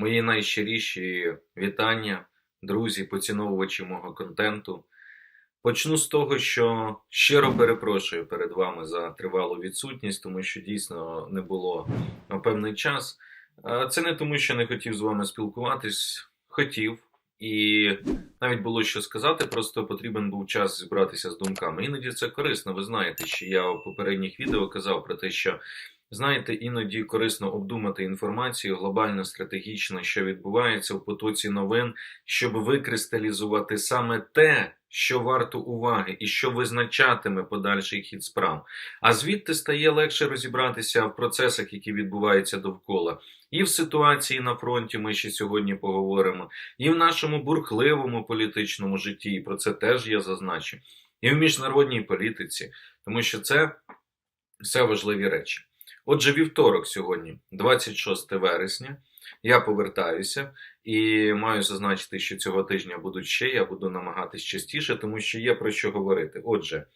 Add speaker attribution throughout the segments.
Speaker 1: Мої найщиріші вітання, друзі, поціновувачі мого контенту. Почну з того, що щиро перепрошую перед вами за тривалу відсутність, тому що дійсно не було певний час. Це не тому, що не хотів з вами спілкуватись, хотів. І навіть було що сказати, просто потрібен був час зібратися з думками. Іноді це корисно. Ви знаєте, що я у попередніх відео казав про те, що знаєте, іноді корисно обдумати інформацію глобально, стратегічно, що відбувається в потоці новин, щоб викристалізувати саме те, що варто уваги, і що визначатиме подальший хід справ. А звідти стає легше розібратися в процесах, які відбуваються довкола. І в ситуації на фронті ми ще сьогодні поговоримо, і в нашому бурхливому політичному житті, і про це теж я зазначу, і в міжнародній політиці, тому що це все важливі речі. Отже, вівторок сьогодні, 26 вересня, я повертаюся і маю зазначити, що цього тижня будуть ще. Я буду намагатись частіше, тому що є про що говорити. Отже,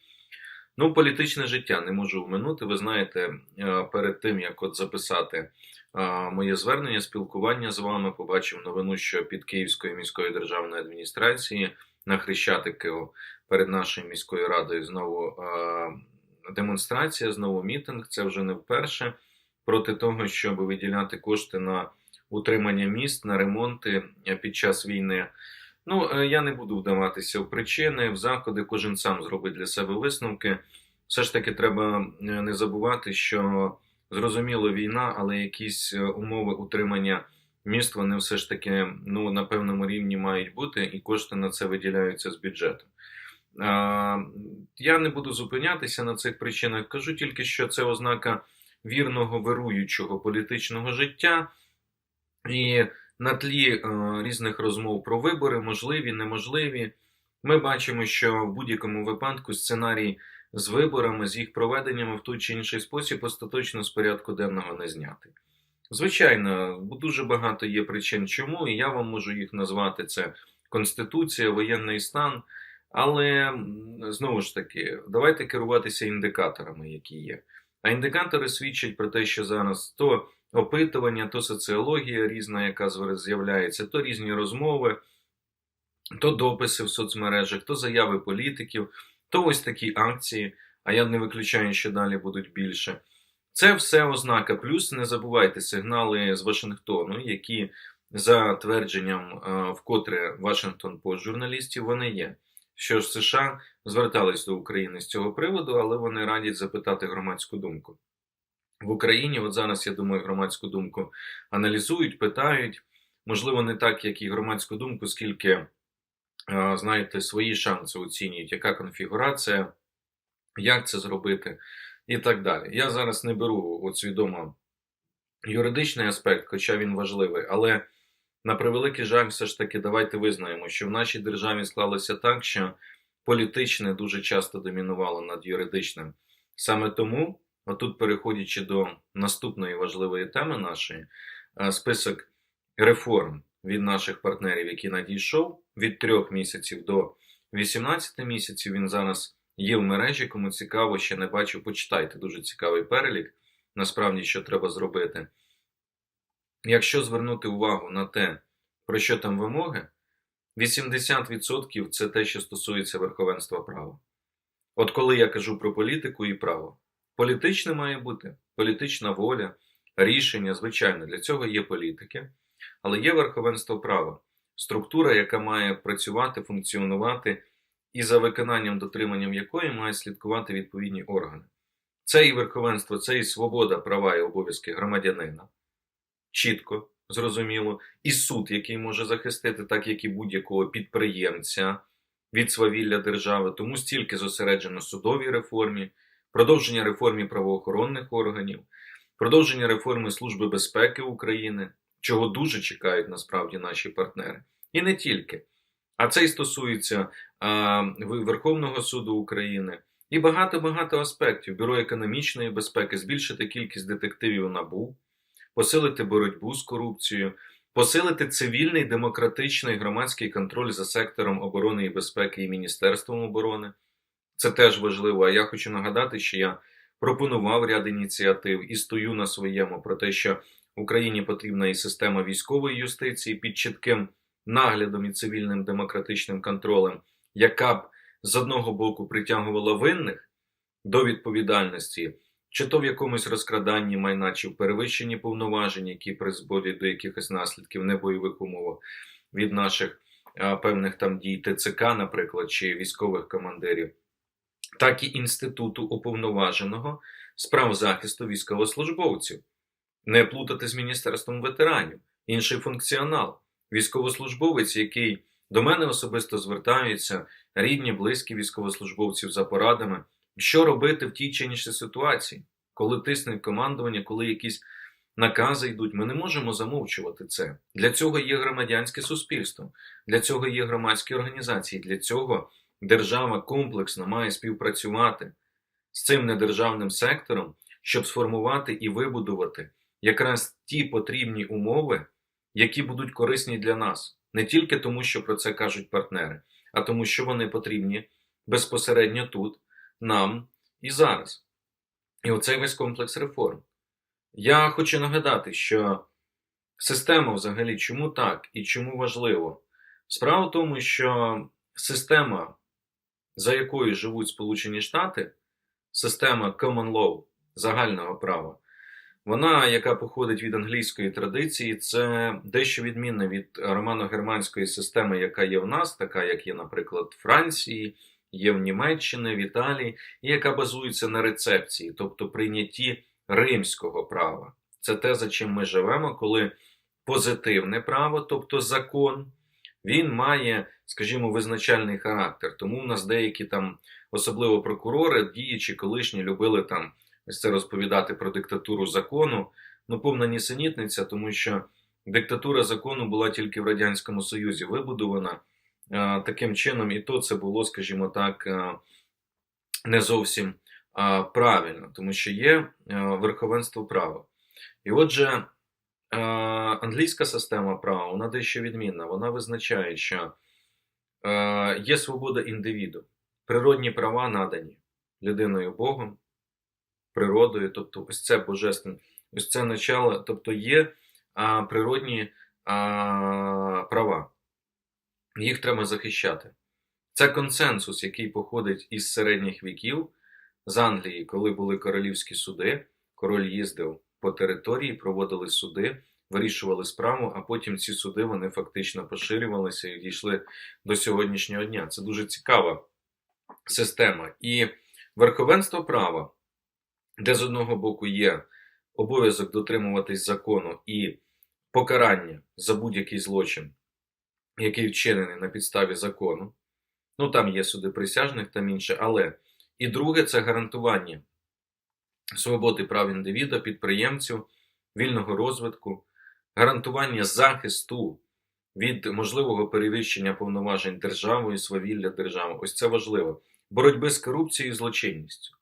Speaker 1: ну, політичне життя не можу вминути. Ви знаєте, е, перед тим як от записати е, моє звернення, спілкування з вами, побачив новину, що під Київською міською державною адміністрацією на Хрещатику перед нашою міською радою знову е, демонстрація, знову мітинг. Це вже не вперше проти того, щоб виділяти кошти на утримання міст, на ремонти під час війни. Ну, е, я не буду вдаватися в причини, в заходи, кожен сам зробить для себе висновки. Все ж таки, треба е, не забувати, що зрозуміло війна, але якісь е, умови утримання міст вони все ж таки ну, на певному рівні мають бути, і кошти на це виділяються з бюджету. Я не буду зупинятися на цих причинах. Кажу тільки, що це ознака вірного вируючого політичного життя, і на тлі різних розмов про вибори, можливі, неможливі, ми бачимо, що в будь-якому випадку сценарій з виборами, з їх проведеннями в той чи інший спосіб остаточно з порядку денного не зняти. Звичайно, дуже багато є причин, чому, і я вам можу їх назвати: це Конституція, воєнний стан. Але знову ж таки, давайте керуватися індикаторами, які є. А індикатори свідчать про те, що зараз то опитування, то соціологія різна, яка з'являється, то різні розмови, то дописи в соцмережах, то заяви політиків, то ось такі акції. А я не виключаю, що далі будуть більше. Це все ознака. Плюс не забувайте сигнали з Вашингтону, які за твердженням вкотре Вашингтон по журналістів вони є що ж США звертались до України з цього приводу, але вони радять запитати громадську думку. В Україні, от зараз, я думаю, громадську думку аналізують, питають, можливо, не так, як і громадську думку, скільки, знаєте, свої шанси оцінюють, яка конфігурація, як це зробити і так далі. Я зараз не беру от свідомо юридичний аспект, хоча він важливий, але на превеликий жаль, все ж таки, давайте визнаємо, що в нашій державі склалося так, що політичне дуже часто домінувало над юридичним. Саме тому, отут, переходячи до наступної важливої теми нашої, е, список реформ від наших партнерів, який надійшов від трьох місяців до 18 місяців, він зараз є в мережі. Кому цікаво, ще не бачив, почитайте дуже цікавий перелік. Насправді, що треба зробити. Якщо звернути увагу на те, про що там вимоги, 80% це те, що стосується верховенства права. От коли я кажу про політику і право, політичне має бути політична воля, рішення, звичайно, для цього є політики, але є верховенство права, структура, яка має працювати, функціонувати і за виконанням дотриманням якої має слідкувати відповідні органи. Це і верховенство, це і свобода, права і обов'язки громадянина чітко, зрозуміло, і суд, який може захистити, так як і будь-якого підприємця від свавілля держави, тому стільки зосереджено судовій реформі, продовження реформі правоохоронних органів, продовження реформи Служби безпеки України, чого дуже чекають насправді наші партнери. І не тільки. А це й стосується а, Верховного суду України і багато-багато аспектів Бюро економічної безпеки, збільшити кількість детективів НАБУ, посилити боротьбу з корупцією, посилити цивільний демократичний громадський контроль за сектором оборони і безпеки і Міністерством оборони. Це теж важливо. А я хочу нагадати, що я пропонував ряд ініціатив і стою на своєму про те, що Україні потрібна і система військової юстиції під чітким наглядом і цивільним демократичним контролем, яка б з одного боку притягувала винних до відповідальності, чи то в якомусь розкраданні майна, чи в перевищенні повноважень, які призводять до якихось наслідків небойових умовах від наших а, певних там дій ТЦК, наприклад, чи військових командирів, так і інституту уповноваженого справ захисту військовослужбовців, не плутати з міністерством ветеранів, інший функціонал, військовослужбовець, який до мене особисто звертаються рідні, близькі військовослужбовців за порадами, що робити в тій чи іншій ситуації, коли тисне командування, коли якісь накази йдуть. Ми не можемо замовчувати це. Для цього є громадянське суспільство, для цього є громадські організації, для цього держава комплексно має співпрацювати з цим недержавним сектором, щоб сформувати і вибудувати якраз ті потрібні умови, які будуть корисні для нас, не тільки тому, що про це кажуть партнери, а тому, що вони потрібні безпосередньо тут, нам і зараз. І оцей весь комплекс реформ. Я хочу нагадати, що система взагалі чому так і чому важливо? Справа в тому, що система, за якою живуть Сполучені Штати, система common law, загального права, вона, яка походить від англійської традиції, це дещо відмінна від романо-германської системи, яка є в нас, така як є, наприклад, Франції, є в Німеччині, в Італії, і яка базується на рецепції, тобто прийнятті римського права. Це те, за чим ми живемо, коли позитивне право, тобто закон, він має, скажімо, визначальний характер. Тому в нас деякі там, особливо прокурори, діячі, колишні, любили там ось це розповідати про диктатуру закону. Ну, повна нісенітниця, тому що диктатура закону була тільки в Радянському Союзі вибудована таким чином, і то це було, скажімо так, не зовсім правильно, тому що є верховенство права. І отже, англійська система права вона дещо відмінна. Вона визначає, що є свобода індивіду, природні права надані людиною Богом природою, тобто ось це божественне, ось це начало, тобто є природні права. Їх треба захищати. Це консенсус, який походить із середніх віків з Англії, коли були королівські суди, король їздив по території, проводили суди, вирішували справу, а потім ці суди вони фактично поширювалися і дійшли до сьогоднішнього дня. Це дуже цікава система. І верховенство права де з одного боку є обов'язок дотримуватись закону і покарання за будь-який злочин, який вчинений на підставі закону. Ну там є суди присяжних там інше, але і друге це гарантування свободи прав індивіда, підприємців, вільного розвитку, гарантування захисту від можливого перевищення повноважень державою, свавілля держави. Ось це важливо. Боротьби з корупцією і злочинністю.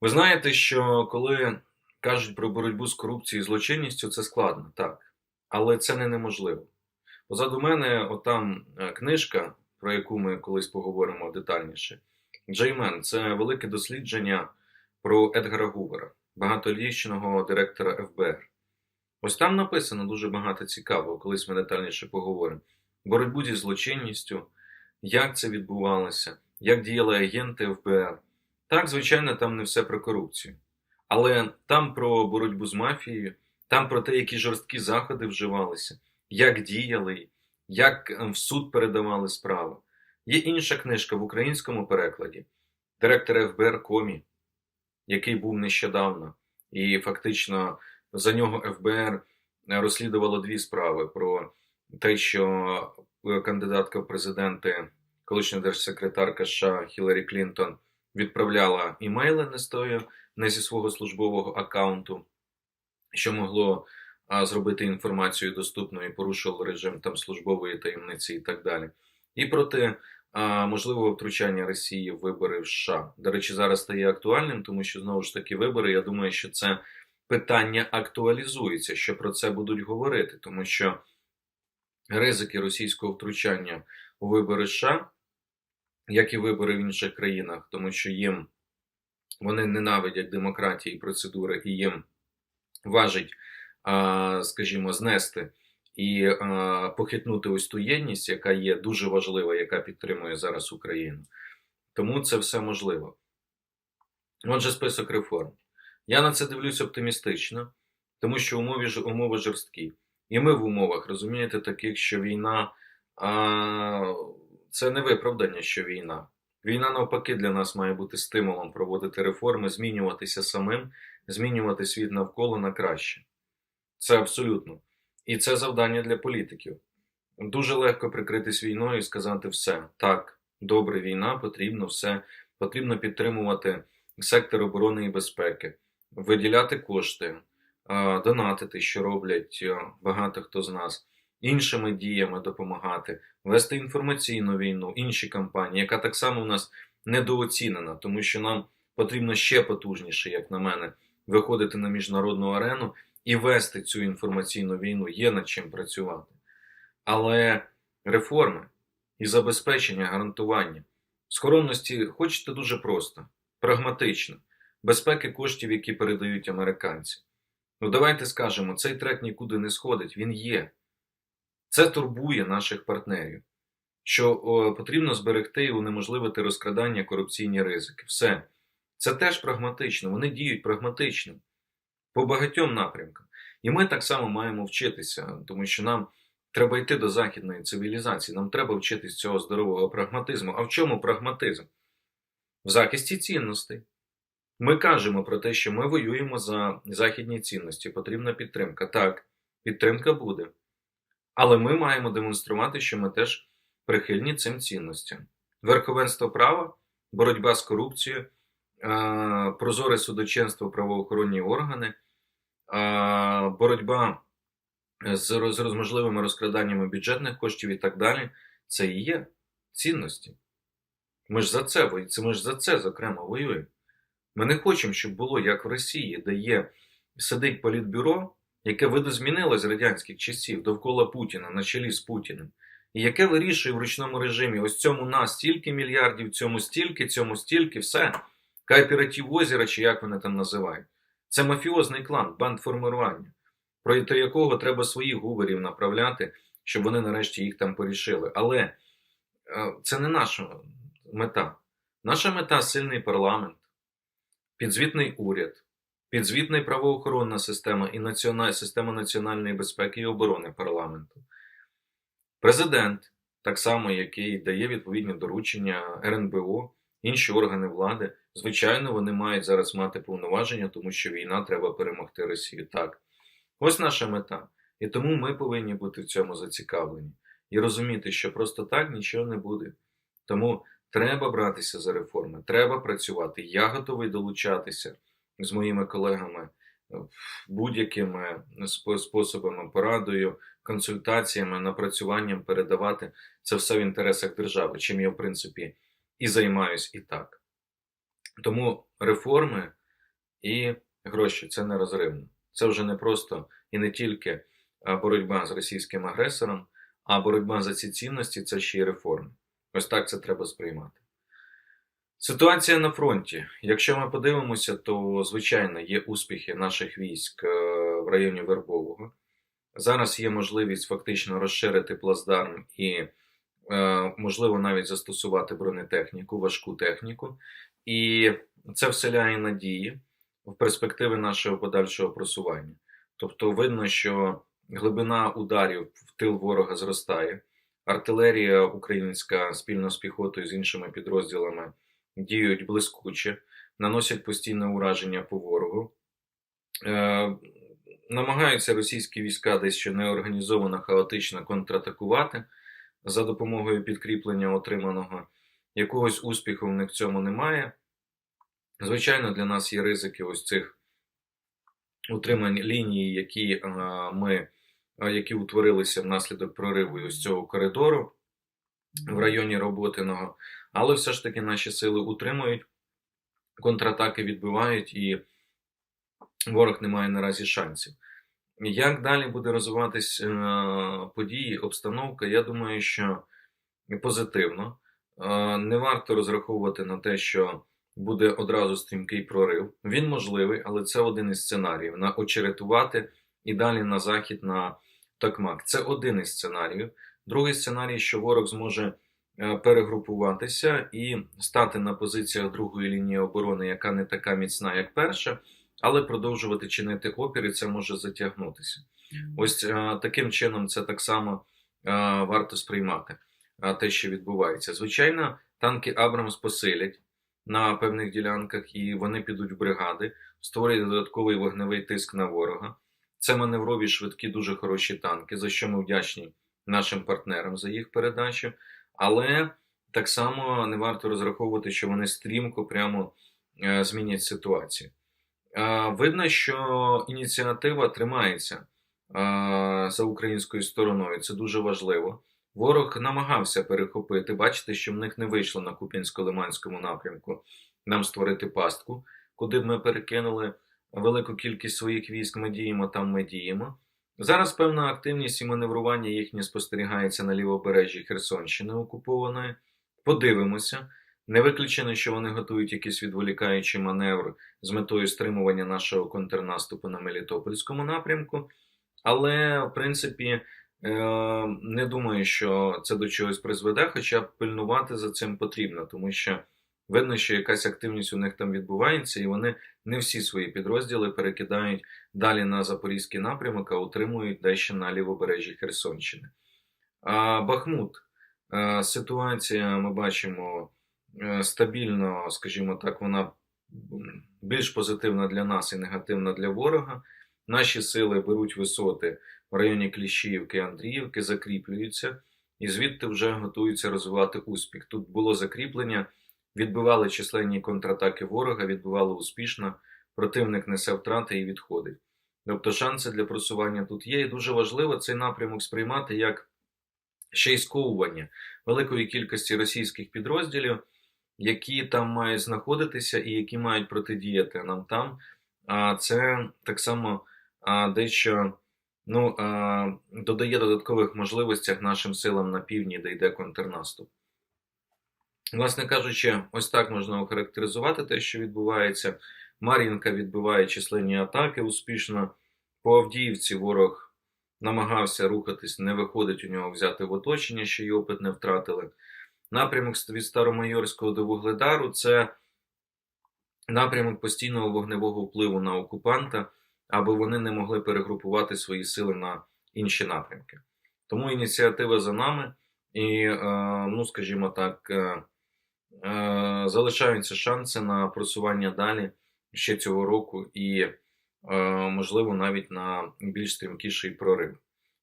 Speaker 1: Ви знаєте, що коли кажуть про боротьбу з корупцією і злочинністю, це складно, так. Але це не неможливо. Позаду мене, отам е, книжка, про яку ми колись поговоримо детальніше. Джеймен це велике дослідження про Едгара Гувера, багатолічного директора ФБР. Ось там написано дуже багато цікавого, колись ми детальніше поговоримо. Боротьбу зі злочинністю, як це відбувалося, як діяли агенти ФБР. Так, звичайно, там не все про корупцію. Але там про боротьбу з мафією, там про те, які жорсткі заходи вживалися, як діяли, як ем, в суд передавали справи. Є інша книжка в українському перекладі директора ФБР Комі, який був нещодавно, і фактично за нього ФБР розслідувало дві справи про те, що кандидатка в президенти, колишня держсекретарка США Хіларі Клінтон відправляла імейли не з тою, не зі свого службового аккаунту, що могло зробити інформацію доступною і порушувало режим там службової таємниці і так далі. І проти можливого втручання Росії в вибори в США. До речі, зараз стає актуальним, тому що знову ж таки вибори. Я думаю, що це питання актуалізується, що про це будуть говорити, тому що ризики російського втручання у вибори США як і вибори в інших країнах, тому що їм вони ненавидять демократії і процедури, і їм важить скажімо, знести і похитнути ось ту єдність, яка є дуже важлива, яка підтримує зараз Україну. Тому це все можливо. Отже, список реформ. Я на це дивлюсь оптимістично, тому що умови, умови жорсткі. І ми в умовах, розумієте, таких, що війна а, це не виправдання, що війна. Війна, навпаки, для нас має бути стимулом проводити реформи, змінюватися самим, змінювати світ навколо на краще. Це абсолютно. І це завдання для політиків. Дуже легко прикритись війною і сказати все. Так, добре, війна, потрібно все, потрібно підтримувати сектор оборони і безпеки, виділяти кошти, донатити, що роблять багато хто з нас, іншими діями допомагати, вести інформаційну війну, інші кампанії, яка так само в нас недооцінена, тому що нам потрібно ще потужніше, як на мене, виходити на міжнародну арену і вести цю інформаційну війну, є над чим працювати. Але реформи і забезпечення, гарантування скоромності хочете дуже просто, прагматично, безпеки коштів, які передають американці. Ну давайте скажемо, цей трек нікуди не сходить, він є. Це турбує наших партнерів, що о, потрібно зберегти і унеможливити розкрадання корупційні ризики. Все. Це теж прагматично, вони діють прагматично по багатьом напрямкам. І ми так само маємо вчитися, тому що нам треба йти до західної цивілізації, нам треба вчитись цього здорового прагматизму. А в чому прагматизм? В захисті цінностей. Ми кажемо про те, що ми воюємо за західні цінності, потрібна підтримка. Так, підтримка буде. Але ми маємо демонструвати, що ми теж прихильні цим цінностям. Верховенство права, боротьба з корупцією, прозоре судочинство, правоохоронні органи, боротьба з можливими розкраданнями бюджетних коштів і так далі. Це і є цінності. Ми ж за це, ми ж за це, зокрема, воюємо. Ми не хочемо, щоб було як в Росії, де є сидить політбюро, яке видозмінилось з радянських часів довкола Путіна на чолі з Путіним, і яке вирішує в ручному режимі: ось цьому нас стільки мільярдів, цьому стільки, цьому стільки, все. Кооператив озера, чи як вони там називають. Це мафіозний клан, бандформування, проти якого треба своїх гуверів направляти, щоб вони нарешті їх там порішили. Але е, це не наша мета. Наша мета сильний парламент, підзвітний уряд, підзвітна правоохоронна система і національ... система національної безпеки і оборони парламенту. Президент, так само, який дає відповідні доручення РНБО, інші органи влади, звичайно, вони мають зараз мати повноваження, тому що війна треба перемогти Росію. Так. Ось наша мета. І тому ми повинні бути в цьому зацікавлені і розуміти, що просто так нічого не буде. Тому треба братися за реформи, треба працювати. Я готовий долучатися з моїми колегами е, будь-якими способами, порадою, консультаціями, напрацюванням передавати це все в інтересах держави, чим я, в принципі, і займаюсь і так. Тому реформи і гроші це нерозривно. Це вже не просто і не тільки боротьба з російським агресором, а боротьба за ці цінності це ще й реформи. Ось так це треба сприймати. Ситуація на фронті. Якщо ми подивимося, то звичайно є успіхи наших військ е, в районі Вербового. Зараз є можливість фактично розширити плацдарм і, е, можливо, навіть застосувати бронетехніку, важку техніку. І це вселяє надії в перспективи нашого подальшого просування. Тобто, видно, що глибина ударів в тил ворога зростає. Артилерія українська спільно з піхотою з іншими підрозділами діють блискуче, наносять постійне ураження по ворогу. Е, намагаються російські війська десь ще неорганізовано, хаотично контратакувати за допомогою підкріплення отриманого. Якогось успіху в них в цьому немає. Звичайно, для нас є ризики ось цих утримань лінії, які е, ми, е, які утворилися внаслідок прориву ось цього коридору в районі Роботиного. Але все ж таки наші сили утримують, контратаки відбивають, і ворог не має наразі шансів. Як далі буде розвиватись е, події, обстановка? Я думаю, що позитивно. Не варто розраховувати на те, що буде одразу стрімкий прорив. Він можливий, але це один із сценаріїв на очеретувати і далі на захід на Токмак. Це один із сценаріїв. Другий сценарій, що ворог зможе е, перегрупуватися і стати на позиціях другої лінії оборони, яка не така міцна, як перша, але продовжувати чинити опір, і це може затягнутися. Ось е, таким чином це так само е, варто сприймати те, що відбувається. Звичайно, танки Абрамс посилять на певних ділянках, і вони підуть в бригади, створять додатковий вогневий тиск на ворога. Це маневрові швидкі, дуже хороші танки, за що ми вдячні нашим партнерам за їх передачу. Але так само не варто розраховувати, що вони стрімко прямо е, змінять ситуацію. Видно, що ініціатива тримається за українською стороною. Це дуже важливо. Ворог намагався перехопити. Бачите, що в них не вийшло на Куп'янсько-Лиманському напрямку нам створити пастку, куди б ми перекинули велику кількість своїх військ. Ми діємо там, ми діємо. Зараз певна активність і маневрування їхнє спостерігається на лівобережжі Херсонщини окупованої. Подивимося. Не виключено, що вони готують якийсь відволікаючий маневр з метою стримування нашого контрнаступу на Мелітопольському напрямку. Але, в принципі, не думаю, що це до чогось призведе, хоча пильнувати за цим потрібно, тому що видно, що якась активність у них там відбувається, і вони не всі свої підрозділи перекидають далі на Запорізький напрямок, а утримують дещо на лівобережжі Херсонщини. А Бахмут. Е, ситуація, ми бачимо, е, стабільно, скажімо так, вона більш позитивна для нас і негативна для ворога. Наші сили беруть висоти в районі Кліщіївки, Андріївки, закріплюються і звідти вже готуються розвивати успіх. Тут було закріплення, відбивали численні контратаки ворога, відбивали успішно, противник несе втрати і відходить. Тобто шанси для просування тут є, і дуже важливо цей напрямок сприймати як ще й сковування великої кількості російських підрозділів, які там мають знаходитися і які мають протидіяти нам там. А це так само а, дещо ну, додає додаткових можливостях нашим силам на півдні, де йде контрнаступ. Власне кажучи, ось так можна охарактеризувати те, що відбувається. Мар'їнка відбиває численні атаки успішно. По Авдіївці ворог намагався рухатись, не виходить у нього взяти в оточення, що й опит не втратили. Напрямок від Старомайорського до Вугледару це напрямок постійного вогневого впливу на окупанта, аби вони не могли перегрупувати свої сили на інші напрямки. Тому ініціатива за нами, і, ну, скажімо так, залишаються шанси на просування далі ще цього року і, можливо, навіть на більш стрімкіший прорив.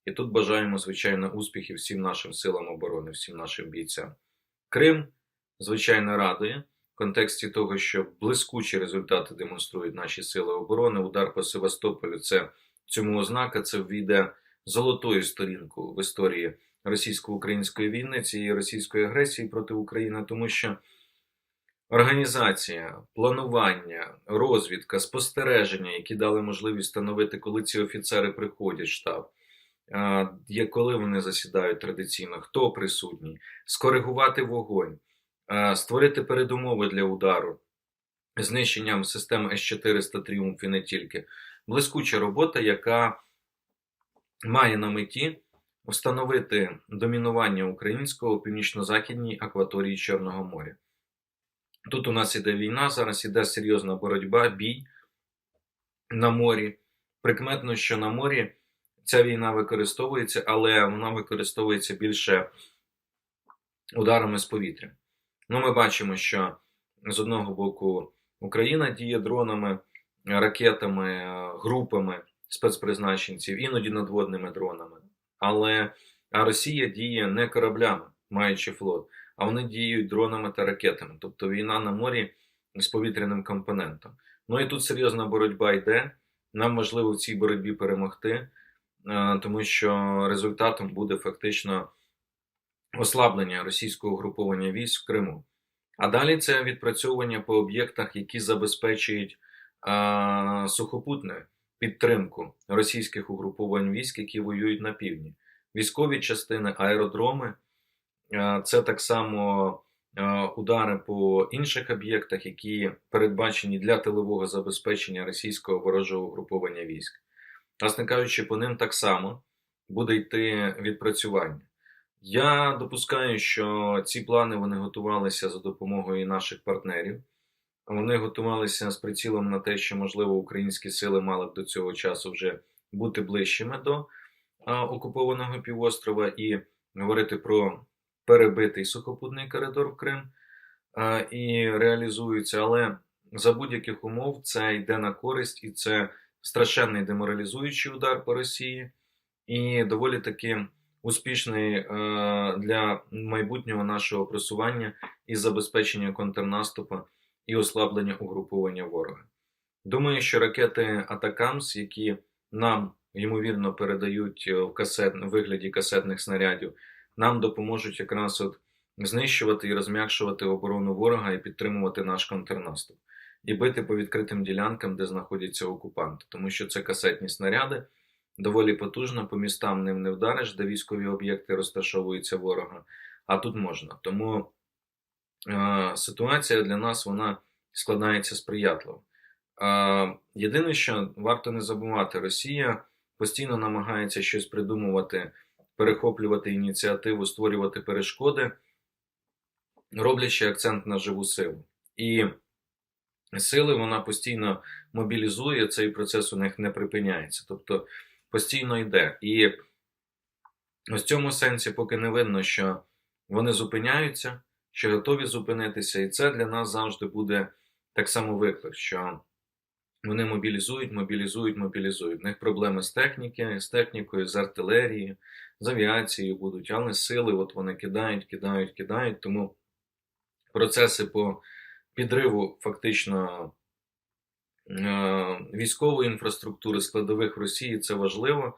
Speaker 1: І тут бажаємо, звичайно, успіхів всім нашим силам оборони, всім нашим бійцям. Крим, звичайно, радує контексті того, що блискучі результати демонструють наші сили оборони. Удар по Севастополю це цьому ознака, це ввійде золотою сторінку в історії російсько-української війни, цієї російської агресії проти України, тому що організація, планування, розвідка, спостереження, які дали можливість встановити, коли ці офіцери приходять в штаб. Є коли вони засідають традиційно, хто присутній, скоригувати вогонь, створити передумови для удару, знищенням систем С-400 Тріумф і не тільки. Блискуча робота, яка має на меті встановити домінування українського у північно-західній акваторії Чорного моря. Тут у нас іде війна, зараз іде серйозна боротьба, бій на морі. Прикметно, що на морі ця війна використовується, але вона використовується більше ударами з повітря. Ну, ми бачимо, що з одного боку Україна діє дронами, ракетами, групами спецпризначенців, іноді надводними дронами. Але Росія діє не кораблями, маючи флот, а вони діють дронами та ракетами. Тобто війна на морі з повітряним компонентом. Ну і тут серйозна боротьба йде. Нам можливо в цій боротьбі перемогти, тому що результатом буде фактично ослаблення російського угруповання військ в Криму. А далі це відпрацьовування по об'єктах, які забезпечують а, сухопутну підтримку російських угруповань військ, які воюють на півдні. Військові частини, аеродроми а, це так само а, удари по інших об'єктах, які передбачені для тилового забезпечення російського ворожого угруповання військ. власне кажучи, по ним так само буде йти відпрацювання. Я допускаю, що ці плани вони готувалися за допомогою наших партнерів. Вони готувалися з прицілом на те, що, можливо, українські сили мали б до цього часу вже бути ближчими до окупованого півострова і говорити про перебитий сухопутний коридор в Крим і реалізуються. Але за будь-яких умов це йде на користь, і це страшенний деморалізуючий удар по Росії, і доволі таки успішний е, для майбутнього нашого просування і забезпечення контрнаступу і ослаблення угруповання ворога. Думаю, що ракети Атакамс, які нам ймовірно передають в касет, вигляді касетних снарядів, нам допоможуть якраз от знищувати і розм'якшувати оборону ворога і підтримувати наш контрнаступ, і бити по відкритим ділянкам, де знаходяться окупанти, тому що це касетні снаряди. Доволі потужно, по містам ним не вдариш, де військові об'єкти розташовуються ворога, а тут можна. Тому е, ситуація для нас вона складається сприятливо. Е, єдине, що варто не забувати, Росія постійно намагається щось придумувати, перехоплювати ініціативу, створювати перешкоди, роблячи акцент на живу силу. І сили вона постійно мобілізує, цей процес у них не припиняється. Тобто постійно йде. І в цьому сенсі, поки не видно, що вони зупиняються, що готові зупинитися, і це для нас завжди буде так само виклик, що вони мобілізують, мобілізують, мобілізують. В них проблеми з техніки, з технікою, з артилерією, з авіацією будуть, але сили от вони кидають, кидають, кидають. Тому процеси по підриву фактично військової інфраструктури складових Росії це важливо,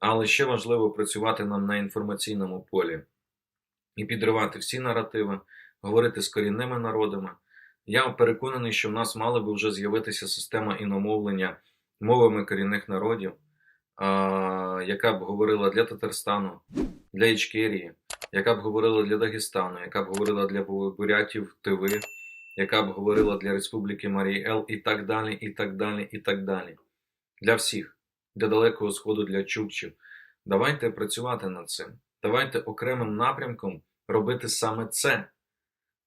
Speaker 1: але ще важливо працювати нам на інформаційному полі і підривати всі наративи, говорити з корінними народами. Я переконаний, що в нас мала би вже з'явитися система іномовлення мовами корінних народів, яка б говорила для Татарстану, для Ічкерії, яка б говорила для Дагестану, яка б говорила для бурятів Тиви яка б говорила для Республіки Марії Ел, і так далі, і так далі, і так далі. Для всіх, для Далекого Сходу, для чукчів. Давайте працювати над цим. Давайте окремим напрямком робити саме це.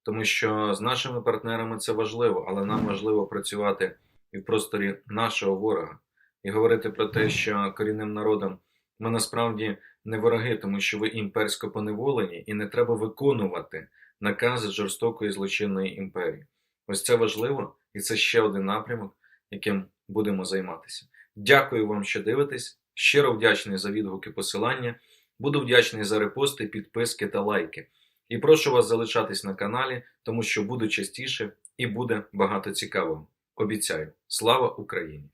Speaker 1: Тому що з нашими партнерами це важливо, але нам важливо працювати і в просторі нашого ворога. І говорити про те, що корінним народам ми насправді не вороги, тому що ви імперсько поневолені, і не треба виконувати накази жорстокої злочинної імперії. Ось це важливо, і це ще один напрямок, яким будемо займатися. Дякую вам, що дивитесь. Щиро вдячний за відгуки посилання. Буду вдячний за репости, підписки та лайки. І прошу вас залишатись на каналі, тому що буде частіше і буде багато цікавого. Обіцяю, слава Україні!